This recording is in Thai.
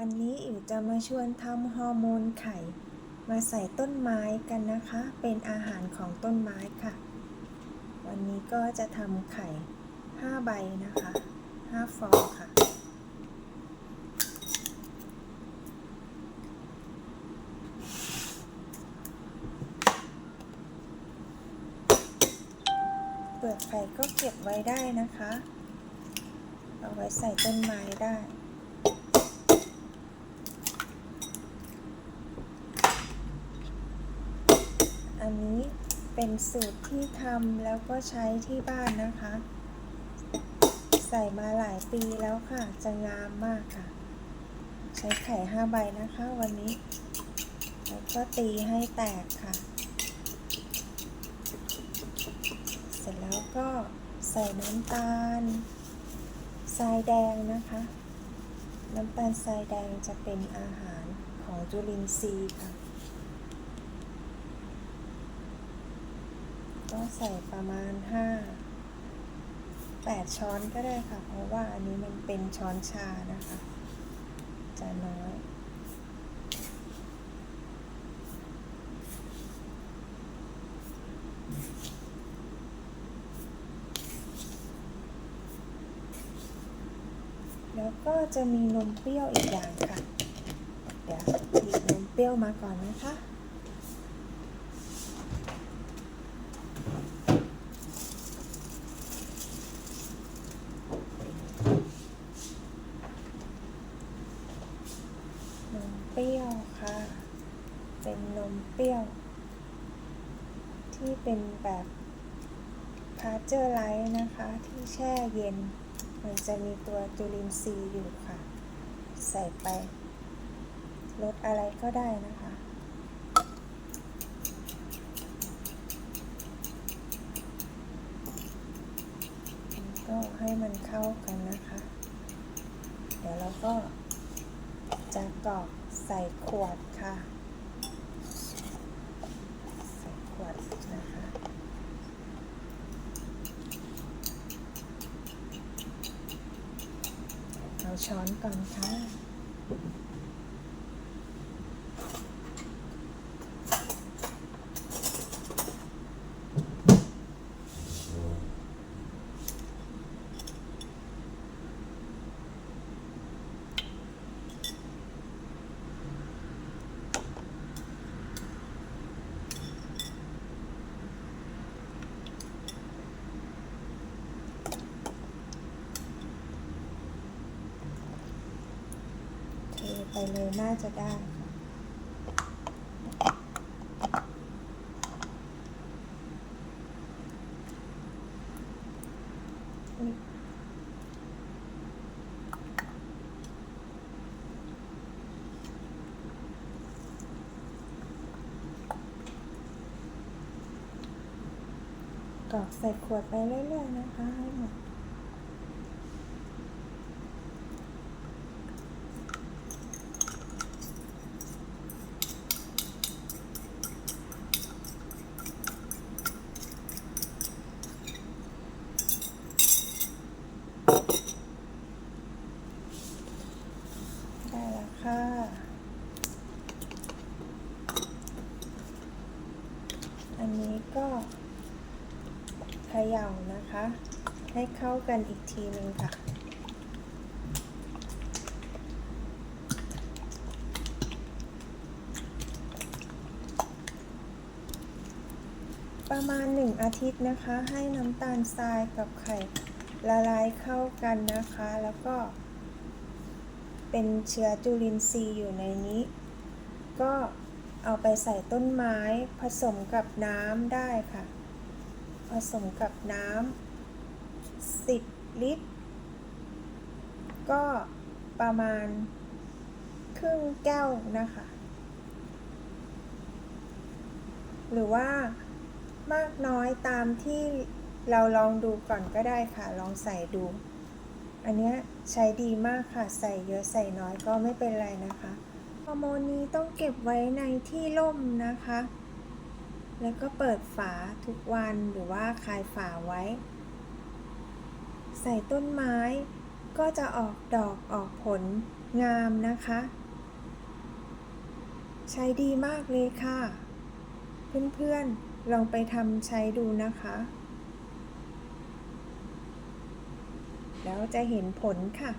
วันนี้อิ๋วจะมาชวนทำฮอร์โมนไข่ มาใส่ต้นไม้กันนะคะ เป็นอาหารของต้นไม้ค่ะ วันนี้ก็จะทำไข่ 5 ใบนะคะ 5 ฟองค่ะ เปลือกไข่ก็เก็บไว้ได้นะคะ เอาไว้ใส่ต้นไม้ได้ อันนี้เป็นสูตรที่ทำแล้วก็ใช้ที่บ้านนะคะ ใส่มาหลายปีแล้วค่ะ จะงามมากค่ะ ใช้ไข่ห้าใบนะคะวันนี้ แล้วก็ตีให้แตกค่ะ เสร็จแล้วก็ใส่น้ำตาลทรายแดงนะคะ น้ำตาลทรายแดงจะเป็นอาหารของจุลินทรีย์ค่ะ ก็ใส่ประมาณ5 8ช้อนก็ได้ค่ะ เพราะว่าอันนี้มันเป็นช้อนชานะคะ จะน้อยแล้วก็จะมีนมเปรี้ยวอีกอย่างค่ะ เดี๋ยวหยิบนมเปรี้ยวมาก่อนนะคะ นมเปรี้ยว ค่ะ เป็นนมเปรี้ยว ที่เป็นแบบพาเจอร์ไลท์นะคะ ที่แช่เย็น มันจะมีตัวจุลินทรีย์อยู่ค่ะ ใส่ไปลดอะไรก็ได้นะคะก็ให้มันเข้ากันนะคะ เดี๋ยวเราก็จะกรอก ใส่ขวดค่ะ ใส่ขวดนะคะ เอาช้อนก่อนค่ะ เท ไปเลยน่าจะได้กรอกใส่ขวดไปเรื่อยๆนะคะให้หมด ค่ะอันนี้ก็เขย่านะคะ ให้เข้ากันอีกทีหนึ่งค่ะ ประมาณหนึ่งอาทิตย์นะคะ ให้น้ำตาลทรายกับไข่ละลายเข้ากันนะคะ แล้วก็ เป็นเชื้อจุลินทรีย์อยู่ในนี้ ก็เอาไปใส่ต้นไม้ผสมกับน้ำได้ค่ะ ผสมกับน้ำ10 ลิตร ก็ประมาณครึ่งแก้วนะคะ หรือว่ามากน้อยตามที่เราลองดูก่อนก็ได้ค่ะ ลองใส่ดู อันนี้ใช้ดีมากค่ะ ใส่เยอะใส่น้อยก็ไม่เป็นไรนะคะฮอร์โมนนี้ต้องเก็บไว้ในที่ร่มนะคะ แล้วก็เปิดฝาทุกวันหรือว่าคลายฝาไว้ ใส่ต้นไม้ก็จะออกดอกออกผลงามนะคะ ใช้ดีมากเลยค่ะ เพื่อนๆลองไปทำใช้ดูนะคะ แล้วจะเห็นผลค่ะ